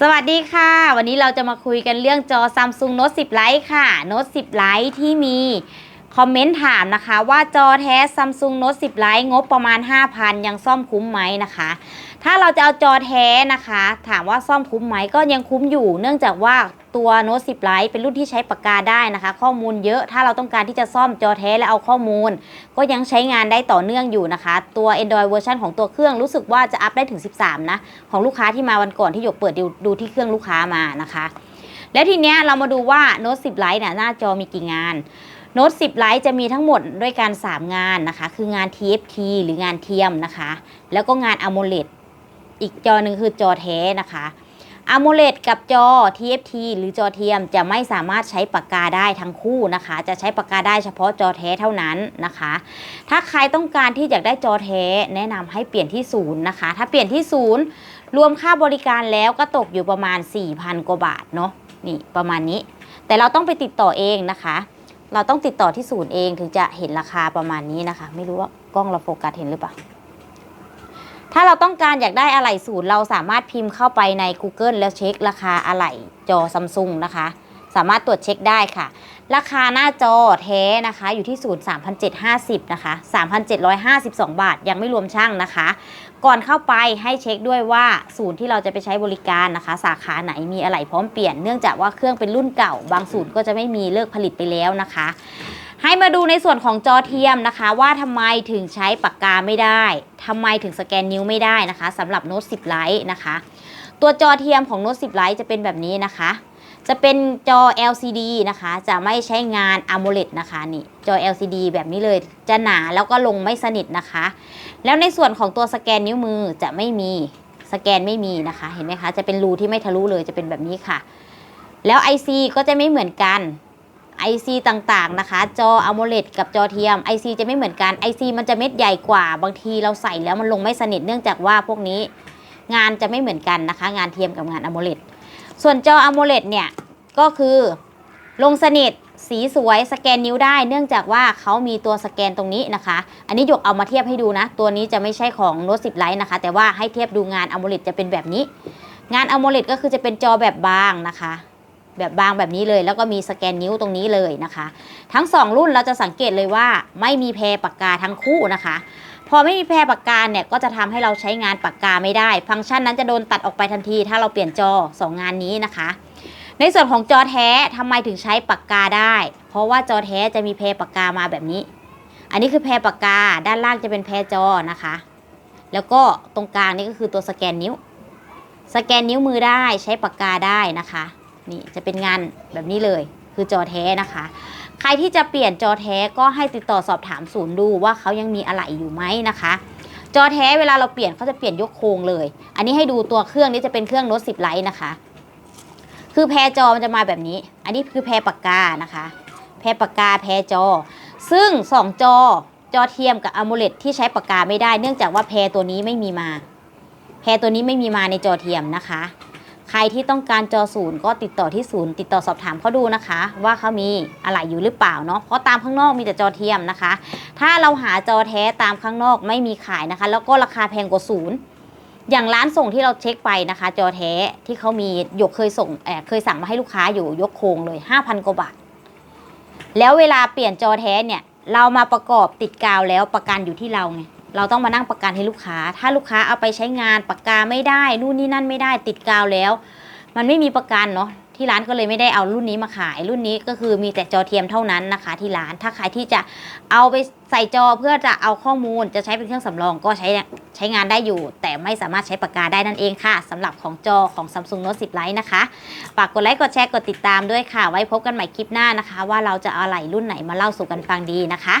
สวัสดีค่ะ วันนี้เราจะมาคุยกันเรื่องจอ Samsung Note 10 Lite ค่ะ Note 10 Lite ที่มีคอมเมนต์ถามนะคะ ว่าจอแท้ Samsung Note 10 Lite งบประมาณ 5,000 ยังซ่อมคุ้มไหมนะคะ ถ้าเราจะเอาจอแท้นะคะ ถามว่าซ่อมคุ้มไหมก็ยังคุ้มอยู่ เนื่องจากว่าตัว Note 10 Lite เป็นรุ่นที่ใช้ปากกาได้นะคะ ข้อมูลเยอะถ้าเราต้องการที่จะซ่อมจอแท้และเอาข้อมูล ก็ยังใช้งานได้ต่อเนื่องอยู่นะคะ ตัว Android เวอร์ชันของตัวเครื่องรู้สึกว่าจะอัพได้ถึง 13 นะ ของลูกค้าที่มาวันก่อนที่หยกเปิดดูดูที่เครื่องลูกค้ามานะคะ แล้วทีเนี้ยเรามาดูว่า Note 10 Lite เนี่ยหน้าจอมีกี่งาน Note 10 Lite จะมีทั้งหมดด้วยกัน 3 งานนะคะ คืองาน TFT หรืองานเทียมนะคะ แล้วก็งาน AMOLED อีกจอหนึ่งคือจอแท้นะคะ AMOLED กับจอ TFT หรือจอเทียมจะไม่สามารถใช้ปากกาได้ทั้งคู่นะคะ จะใช้ปากกาได้เฉพาะจอแท้เท่านั้นนะคะ ถ้าใครต้องการที่อยากได้จอแท้แนะนำให้เปลี่ยนที่ศูนย์นะคะ ถ้าเปลี่ยนที่ศูนย์รวมค่าบริการแล้วก็ตกอยู่ประมาณ 4,000 กว่าบาทเนาะนี่ประมาณนี้ แต่เราต้องไปติดต่อเองนะคะ เราต้องติดต่อที่ศูนย์เองถึงจะเห็นราคาประมาณนี้นะคะ ไม่รู้ว่ากล้องเราโฟกัสเห็นหรือเปล่า ถ้าเราต้องการอยากได้อะไหล่ศูนย์เราสามารถพิมพ์เข้าไปใน Google แล้วเช็คราคาอะไหล่จอซัมซุงนะคะ สามารถตรวจเช็คได้ค่ะ ราคาหน้าจอแท้นะคะอยู่ที่ศูนย์3,750นะคะ3,752 บาท ยังไม่รวมช่างนะคะ ก่อนเข้าไปให้เช็คด้วยว่าศูนย์ที่เราจะไปใช้บริการนะคะ สาขาไหนมีอะไหล่พร้อมเปลี่ยน เนื่องจากว่าเครื่องเป็นรุ่นเก่า บางศูนย์ก็จะไม่มีเลิกผลิตไปแล้วนะคะให้มาดูในส่วนของจอเทียมนะคะ ว่าทำไมถึงใช้ปากกาไม่ได้ทำไมถึงสแกนนิ้วไม่ได้นะคะสำหรับ Note 10 Lite นะคะ ตัวจอเทียมของ Note 10 Lite จะเป็นแบบนี้นะคะ จะเป็นจอ LCD นะคะ จะไม่ใช้งาน AMOLED นะคะนี่จอ LCD แบบนี้เลยจะหนาแล้วก็ลงไม่สนิทนะคะ แล้วในส่วนของตัวสแกนนิ้วมือจะไม่มีสแกนไม่มีนะคะ เห็นไหมคะ จะเป็นรูที่ไม่ทะลุเลยจะเป็นแบบนี้ค่ะ แล้ว IC ก็จะไม่เหมือนกัน IC ต่างๆนะคะ จอ AMOLED กับจอเทียม IC จะไม่เหมือนกัน IC มันจะเม็ดใหญ่กว่า บางทีเราใส่แล้วมันลงไม่สนิทเนื่องจากว่าพวกนี้งานจะไม่เหมือนกันนะคะ งานเทียมกับงาน AMOLED ส่วนจอ AMOLED เนี่ยก็คือลงสนิทสีสวยสแกนนิ้วได้ เนื่องจากว่าเขามีตัวสแกนตรงนี้นะคะ อันนี้หยกเอามาเทียบให้ดูนะ ตัวนี้จะไม่ใช่ของ Note 10 Lite นะคะ แต่ว่าให้เทียบดูงาน AMOLED จะเป็นแบบนี้ งาน AMOLED ก็คือจะเป็นจอแบบบางนะคะ แบบบางแบบนี้เลย แล้วก็มีสแกนนิ้วตรงนี้เลยนะคะ ทั้ง 2 รุ่นเราจะสังเกตเลยว่าไม่มีแพรปากกาทั้งคู่นะคะ พอไม่มีแพรปากกาเนี่ยก็จะทำให้เราใช้งานปากกาไม่ได้ ฟังก์ชันนั้นจะโดนตัดออกไปทันที ถ้าเราเปลี่ยนจอ 2 งานนี้นะคะ ในส่วนของจอแท้ทำไมถึงใช้ปากกาได้ เพราะว่าจอแท้จะมีแพรปากกามาแบบนี้ อันนี้คือแพรปากกาด้านล่างจะเป็นแพรจอนะคะ แล้วก็ตรงกลางนี่ก็คือตัวสแกนนิ้ว สแกนนิ้วมือได้ใช้ปากกาได้นะคะ นี่จะเป็นงานแบบนี้เลยคือจอแท้นะคะ ใครที่จะเปลี่ยนจอแท้ก็ให้ติดต่อสอบถามศูนย์ดูว่าเขายังมีอะไหล่อยู่ไหมนะคะ จอแท้เวลาเราเปลี่ยนเขาจะเปลี่ยนยกโครงเลย อันนี้ให้ดูตัวเครื่องนี้จะเป็นเครื่องโน้ต10ไลท์นะคะ คือแพรจอมันจะมาแบบนี้ อันนี้คือแพรปากกานะคะ แพรปากกาแพรจอ ซึ่ง2จอจอเทียมกับ AMOLED ที่ใช้ปากกาไม่ได้ เนื่องจากว่าแพรตัวนี้ไม่มีมา แพรตัวนี้ไม่มีมาในจอเทียมนะคะ รที่ต้องการจอศูนย์ก็ติดต่อที่ศูนย์ติดต่อสอบถามเขาดูนะคะ ว่าเขามีอะไรอยู่หรือเปล่าเนาะเพราะตามข้างนอกมีแต่จอเทียมนะคะ ถ้าเราหาจอแท้ตามข้างนอกไม่มีขายนะคะ แล้วก็ราคาแพงกว่าศูนย์อย่างร้านส่งที่เราเช็คไปนะคะ จอแท้ที่เขามีหยกเคยส่งเอ่อเคยสั่งมาให้ลูกค้าอยู่ยกโครงเลย 5,000กว่าบาท แล้วเวลาเปลี่ยนจอแท้เนี่ย เรามาประกอบติดกาวแล้วประกันอยู่ที่เราไง เราต้องมานั่งประกันให้ลูกค้า ถ้าลูกค้าเอาไปใช้งานปากกาไม่ได้ นู่นนี่นั่นไม่ได้ติดกาวแล้ว มันไม่มีประกันเนาะที่ร้านก็เลยไม่ได้เอารุ่นนี้มาขาย รุ่นนี้ก็คือมีแต่จอเทียมเท่านั้นนะคะ ที่ร้านถ้าใครที่จะเอาไปใส่จอเพื่อจะเอาข้อมูลจะใช้เป็นเครื่องสำรองก็ใช้ใช้งานได้อยู่ แต่ไม่สามารถใช้ปากกาได้นั่นเองค่ะสำหรับของจอของ Samsung Note 10 Lite นะคะฝากกดไลค์กดแชร์กดติดตามด้วยค่ะ ไว้พบกันใหม่คลิปหน้านะคะ ว่าเราจะเอาอะไรรุ่นไหนมาเล่าสู่กันฟังดีนะคะ